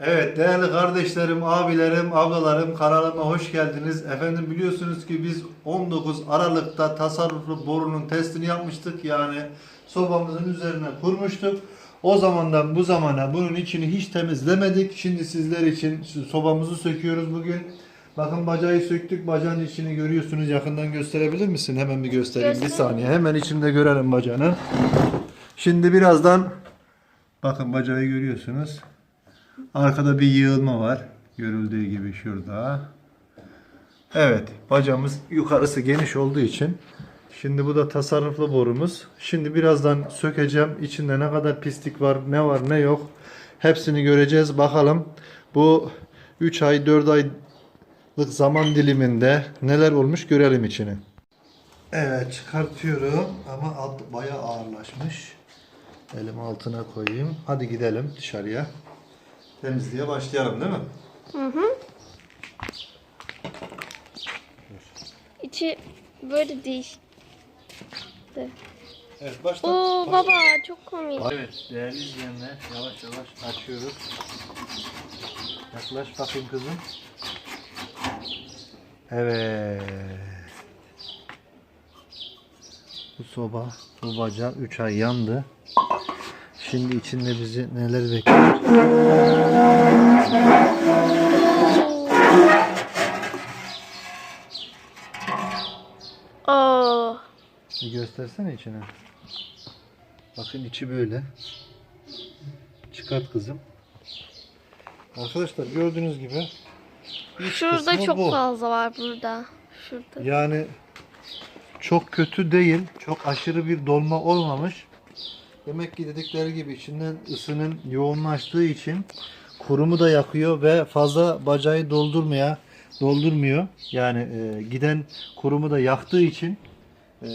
Evet değerli kardeşlerim, abilerim, ablalarım kanalıma hoş geldiniz. Efendim biliyorsunuz ki biz 19 Aralık'ta tasarruflu borunun testini yapmıştık. Yani sobamızın üzerine kurmuştuk. O zamandan bu zamana bunun içini hiç temizlemedik. Şimdi sizler için sobamızı söküyoruz bugün. Bakın bacağı söktük. Bacağın içini görüyorsunuz. Yakından gösterebilir misin? Hemen bir göstereyim. Bir Göstereyim. saniye. Hemen içinde görelim bacağını. Şimdi birazdan bakın bacağı görüyorsunuz. Arkada bir yığılma var. Görüldüğü gibi şurada. Evet, bacamız yukarısı geniş olduğu için. Şimdi bu da tasarruflu borumuz. Şimdi birazdan sökeceğim. İçinde ne kadar pislik var, ne var, ne yok. Hepsini göreceğiz. Bakalım bu 3 ay, 4 aylık zaman diliminde neler olmuş görelim içini. Evet, çıkartıyorum ama alt bayağı ağırlaşmış. Elimi altına koyayım. Hadi gidelim dışarıya. Temizliğe başlayalım değil mi? İçi böyle değişti. Evet başla. Oo baba çok komik. Evet değerli izleyenler yavaş yavaş açıyoruz. Yaklaş bakayım kızım. Evet. Bu soba, bu baca 3 ay yandı. Şimdi içinde bizi neler bekliyor? Oo. Bir göstersene içine. Bakın içi böyle. Çıkart kızım. Arkadaşlar gördüğünüz gibi iç Şurada çok bu. fazla var burada. Şurada. Yani çok kötü değil. Çok aşırı bir dolma olmamış. Demek ki dedikleri gibi içinden ısının yoğunlaştığı için kurumu da yakıyor ve fazla bacağı doldurmaya doldurmuyor. Yani e, giden kurumu da yaktığı için e,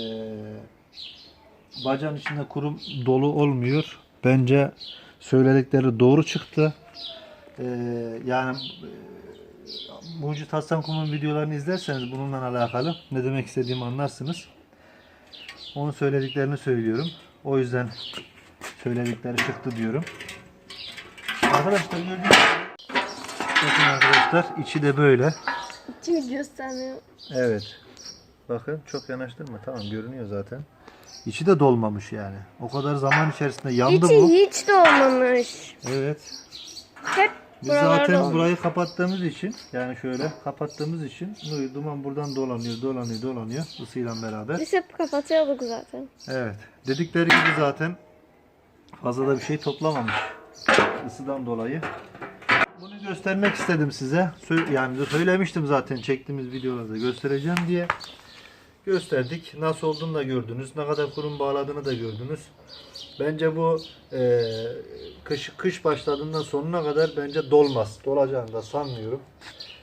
bacağın içinde kurum dolu olmuyor. Bence söyledikleri doğru çıktı. E, yani e, Mucit Hasan Kum'un videolarını izlerseniz bununla alakalı ne demek istediğimi anlarsınız. Onun söylediklerini söylüyorum. O yüzden söyledikleri çıktı diyorum. Arkadaşlar gördüğünüz gibi bakın arkadaşlar içi de böyle. İçini göstermiyor. Evet. Bakın çok yanaştırma. Tamam görünüyor zaten. İçi de dolmamış yani. O kadar zaman içerisinde yandı İçi bu. hiç de olmamış. Evet. Hep Biz buralarda zaten olmuş. burayı kapattığımız için yani şöyle kapattığımız için bu duman buradan dolanıyor, dolanıyor, dolanıyor ısıyla beraber. Biz hep kapatıyorduk zaten. Evet. Dedikleri gibi zaten fazla da bir şey toplamamış ısıdan dolayı. Bunu göstermek istedim size. Yani söylemiştim zaten çektiğimiz videolarda göstereceğim diye. Gösterdik. Nasıl olduğunu da gördünüz. Ne kadar kurum bağladığını da gördünüz. Bence bu e, kış kış başladığından sonuna kadar bence dolmaz. Dolacağını da sanmıyorum.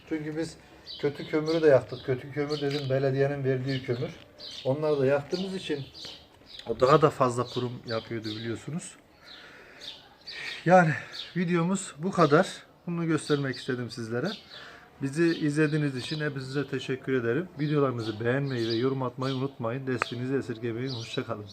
Çünkü biz kötü kömürü de yaktık. Kötü kömür dedim belediyenin verdiği kömür. Onları da yaktığımız için o daha da fazla kurum yapıyordu biliyorsunuz. Yani videomuz bu kadar. Bunu göstermek istedim sizlere. Bizi izlediğiniz için hepinize teşekkür ederim. Videolarımızı beğenmeyi ve yorum atmayı unutmayın. Desteğinizi esirgemeyin. Hoşçakalın.